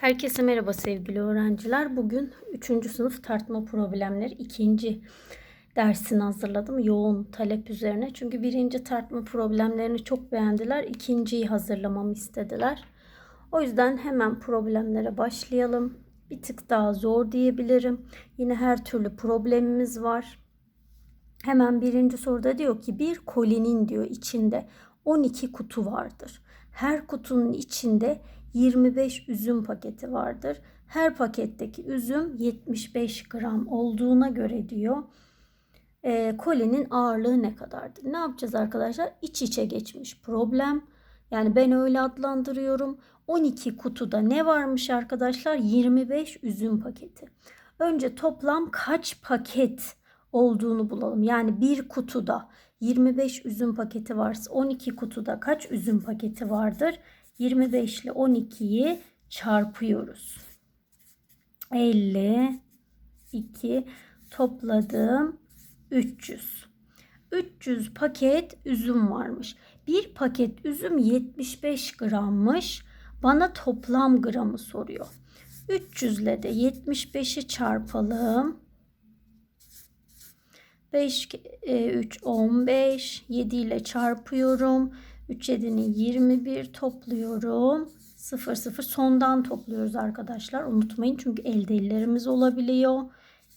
Herkese merhaba sevgili öğrenciler. Bugün 3. sınıf tartma problemleri 2. dersini hazırladım. Yoğun talep üzerine. Çünkü birinci tartma problemlerini çok beğendiler. İkinciyi hazırlamamı istediler. O yüzden hemen problemlere başlayalım. Bir tık daha zor diyebilirim. Yine her türlü problemimiz var. Hemen birinci soruda diyor ki bir kolinin diyor içinde 12 kutu vardır. Her kutunun içinde 25 üzüm paketi vardır. Her paketteki üzüm 75 gram olduğuna göre diyor e, kolinin ağırlığı ne kadardır? Ne yapacağız arkadaşlar? İç içe geçmiş problem. Yani ben öyle adlandırıyorum. 12 kutuda ne varmış arkadaşlar? 25 üzüm paketi. Önce toplam kaç paket olduğunu bulalım. Yani bir kutuda 25 üzüm paketi varsa 12 kutuda kaç üzüm paketi vardır? 25 ile 12'yi çarpıyoruz. 52 topladım 300. 300 paket üzüm varmış. Bir paket üzüm 75 grammış. Bana toplam gramı soruyor. 300 ile de 75'i çarpalım. 5, 3, 15. 7 ile çarpıyorum. 3, 7'nin 21 topluyorum. 0, 0 sondan topluyoruz arkadaşlar. Unutmayın çünkü elde ellerimiz olabiliyor.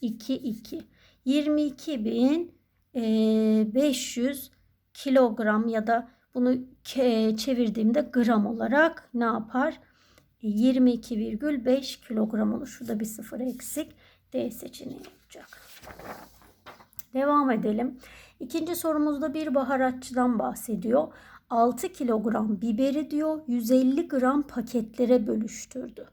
2, 2. 22.500 kilogram ya da bunu çevirdiğimde gram olarak ne yapar? 22,5 kilogram olur. Şurada bir sıfır eksik. D seçeneği olacak. Devam edelim. İkinci sorumuzda bir baharatçıdan bahsediyor. 6 kilogram biberi diyor 150 gram paketlere bölüştürdü.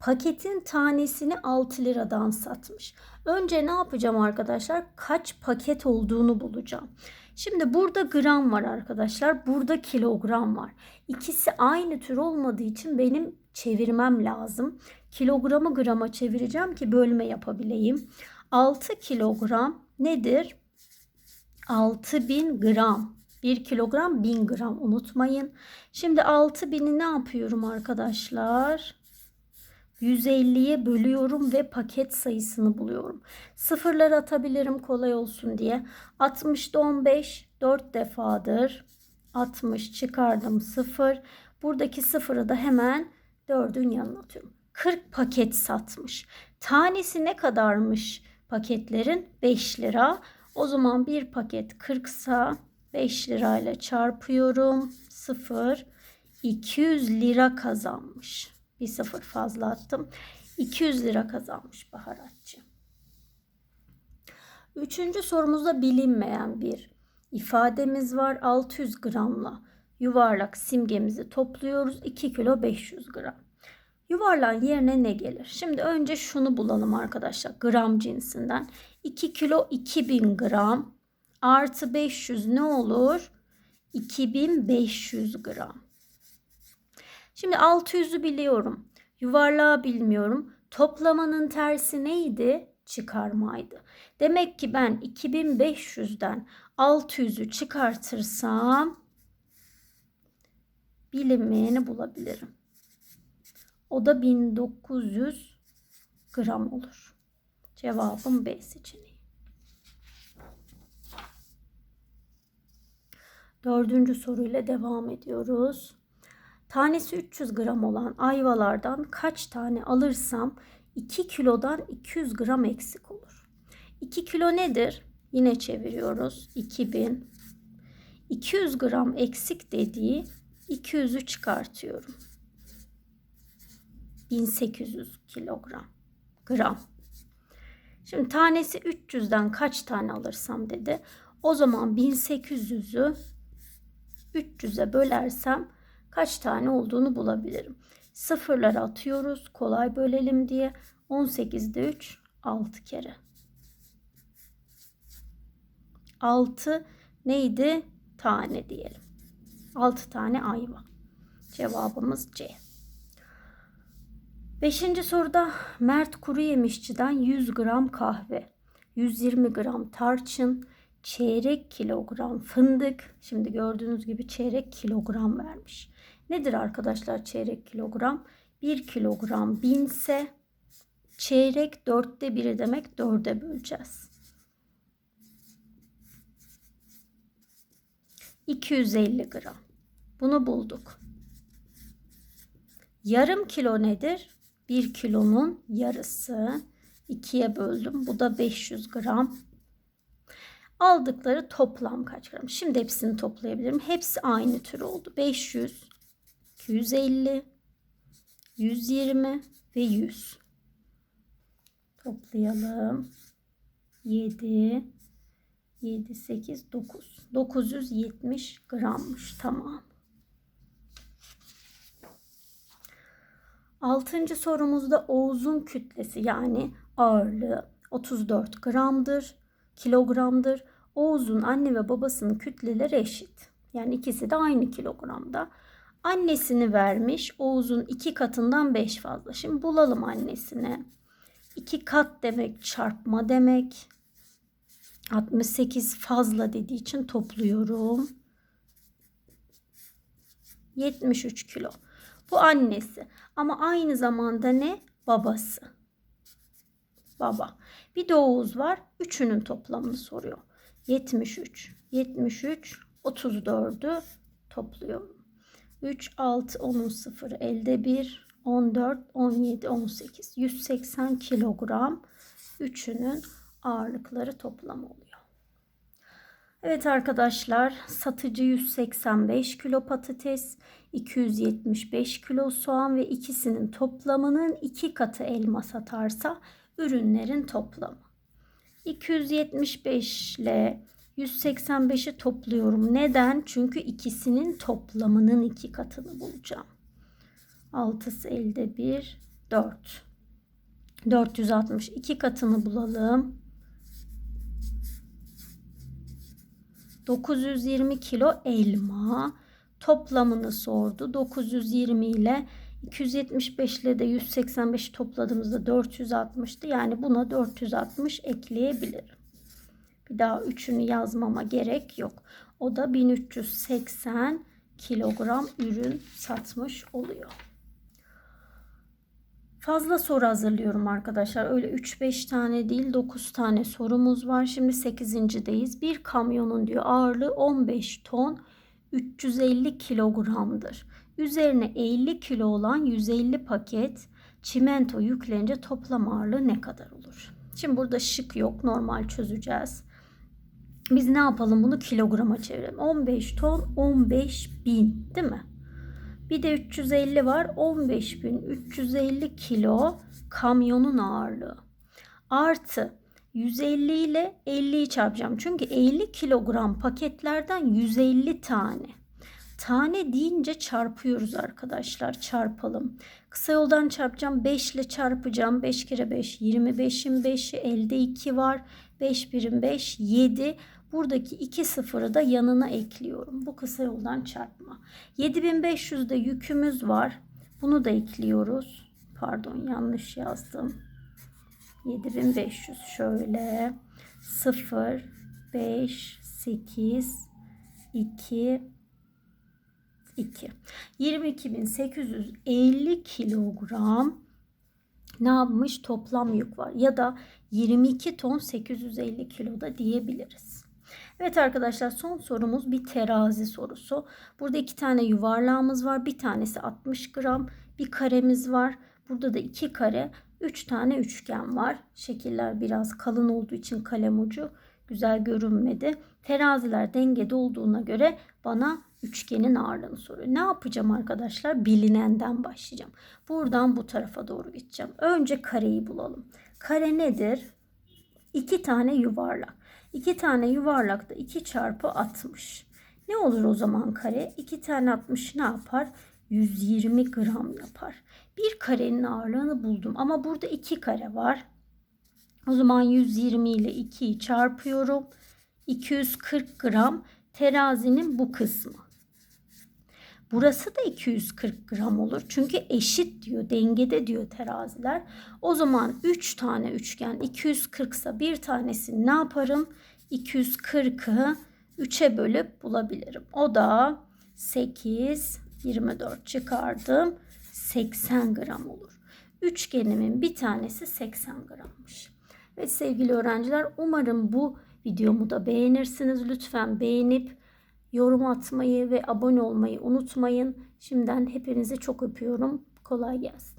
Paketin tanesini 6 liradan satmış. Önce ne yapacağım arkadaşlar? Kaç paket olduğunu bulacağım. Şimdi burada gram var arkadaşlar. Burada kilogram var. İkisi aynı tür olmadığı için benim çevirmem lazım. Kilogramı grama çevireceğim ki bölme yapabileyim. 6 kilogram nedir? 6000 gram. 1 kilogram 1000 gram unutmayın. Şimdi 6000'i ne yapıyorum arkadaşlar? 150'ye bölüyorum ve paket sayısını buluyorum. Sıfırlar atabilirim kolay olsun diye. 60'da 15 4 defadır. 60 çıkardım 0. Buradaki sıfırı da hemen 4'ün yanına atıyorum. 40 paket satmış. Tanesi ne kadarmış paketlerin? 5 lira. O zaman bir paket 40 sa 5 lirayla çarpıyorum. 0 200 lira kazanmış. Bir sıfır fazla attım. 200 lira kazanmış baharatçı. Üçüncü sorumuzda bilinmeyen bir ifademiz var. 600 gramla yuvarlak simgemizi topluyoruz. 2 kilo 500 gram. Yuvarlağın yerine ne gelir? Şimdi önce şunu bulalım arkadaşlar. Gram cinsinden. 2 kilo 2000 gram artı 500 ne olur? 2500 gram. Şimdi 600'ü biliyorum. Yuvarlağı bilmiyorum. Toplamanın tersi neydi? Çıkarmaydı. Demek ki ben 2500'den 600'ü çıkartırsam bilinmeyeni bulabilirim. O da 1900 gram olur. Cevabım B seçeneği. Dördüncü soruyla devam ediyoruz. Tanesi 300 gram olan ayvalardan kaç tane alırsam 2 kilodan 200 gram eksik olur. 2 kilo nedir? Yine çeviriyoruz. 2000. 200 gram eksik dediği 200'ü çıkartıyorum. 1800 kilogram. Gram. Şimdi tanesi 300'den kaç tane alırsam dedi. O zaman 1800'ü 300'e bölersem kaç tane olduğunu bulabilirim. Sıfırları atıyoruz kolay bölelim diye. 18'de 3 6 kere. 6 neydi? Tane diyelim. 6 tane ayva. Cevabımız C. Beşinci soruda Mert kuru yemişçiden 100 gram kahve, 120 gram tarçın, çeyrek kilogram fındık. Şimdi gördüğünüz gibi çeyrek kilogram vermiş. Nedir arkadaşlar çeyrek kilogram? 1 kilogram 1000 ise çeyrek dörtte biri demek dörde böleceğiz. 250 gram. Bunu bulduk. Yarım kilo nedir? 1 kilonun yarısı. 2'ye böldüm. Bu da 500 gram. Aldıkları toplam kaç gram? Şimdi hepsini toplayabilirim. Hepsi aynı tür oldu. 500, 250, 120 ve 100. Toplayalım. 7, 7, 8, 9. 970 grammış. Tamam. Altıncı sorumuzda Oğuz'un kütlesi yani ağırlığı 34 gramdır, kilogramdır. Oğuz'un anne ve babasının kütleleri eşit. Yani ikisi de aynı kilogramda. Annesini vermiş. Oğuz'un iki katından 5 fazla. Şimdi bulalım annesini. 2 kat demek çarpma demek. 68 fazla dediği için topluyorum. 73 kilo. Bu annesi. Ama aynı zamanda ne? Babası. Baba. Bir de Oğuz var. Üçünün toplamını soruyor. 73. 73. 34'ü topluyorum. 3, 6, 10'un 0. Elde 1. 14, 17, 18. 180 kilogram. Üçünün ağırlıkları toplam oluyor. Evet arkadaşlar satıcı 185 kilo patates, 275 kilo soğan ve ikisinin toplamının iki katı elma satarsa ürünlerin toplamı. 275 ile 185'i topluyorum. Neden? Çünkü ikisinin toplamının iki katını bulacağım. 6'sı elde 1, 4. 460. iki katını bulalım. 920 kilo elma toplamını sordu. 920 ile 275 ile de 185 topladığımızda 460'tı. Yani buna 460 ekleyebilirim. Bir daha üçünü yazmama gerek yok. O da 1380 kilogram ürün satmış oluyor. Fazla soru hazırlıyorum arkadaşlar. Öyle 3-5 tane değil 9 tane sorumuz var. Şimdi 8.deyiz. Bir kamyonun diyor ağırlığı 15 ton 350 kilogramdır. Üzerine 50 kilo olan 150 paket çimento yüklenince toplam ağırlığı ne kadar olur? Şimdi burada şık yok. Normal çözeceğiz. Biz ne yapalım bunu kilograma çevirelim. 15 ton 15 bin değil mi? Bir de 350 var. 15.350 kilo kamyonun ağırlığı. Artı 150 ile 50'yi çarpacağım. Çünkü 50 kilogram paketlerden 150 tane. Tane deyince çarpıyoruz arkadaşlar. Çarpalım. Kısa yoldan çarpacağım. 5 ile çarpacağım. 5 kere 5 25'in 5'i elde 2 var. 5 birim 5 7. Buradaki iki sıfırı da yanına ekliyorum. Bu kısa yoldan çarpma. 7500'de yükümüz var. Bunu da ekliyoruz. Pardon yanlış yazdım. 7500 şöyle 0 5 8 2 2 22.850 kilogram ne yapmış toplam yük var ya da 22 ton 850 kiloda diyebiliriz. Evet arkadaşlar son sorumuz bir terazi sorusu. Burada iki tane yuvarlağımız var. Bir tanesi 60 gram. Bir karemiz var. Burada da iki kare. Üç tane üçgen var. Şekiller biraz kalın olduğu için kalem ucu güzel görünmedi. Teraziler dengede olduğuna göre bana üçgenin ağırlığını soruyor. Ne yapacağım arkadaşlar? Bilinenden başlayacağım. Buradan bu tarafa doğru gideceğim. Önce kareyi bulalım. Kare nedir? İki tane yuvarlak. 2 tane yuvarlakta 2 çarpı 60. Ne olur o zaman kare? 2 tane 60 ne yapar? 120 gram yapar. Bir karenin ağırlığını buldum ama burada 2 kare var. O zaman 120 ile 2'yi çarpıyorum. 240 gram terazinin bu kısmı. Burası da 240 gram olur. Çünkü eşit diyor, dengede diyor teraziler. O zaman 3 tane üçgen 240 ise bir tanesini ne yaparım? 240'ı 3'e bölüp bulabilirim. O da 8, 24 çıkardım. 80 gram olur. Üçgenimin bir tanesi 80 grammış. Ve sevgili öğrenciler umarım bu videomu da beğenirsiniz. Lütfen beğenip yorum atmayı ve abone olmayı unutmayın. Şimdiden hepinizi çok öpüyorum. Kolay gelsin.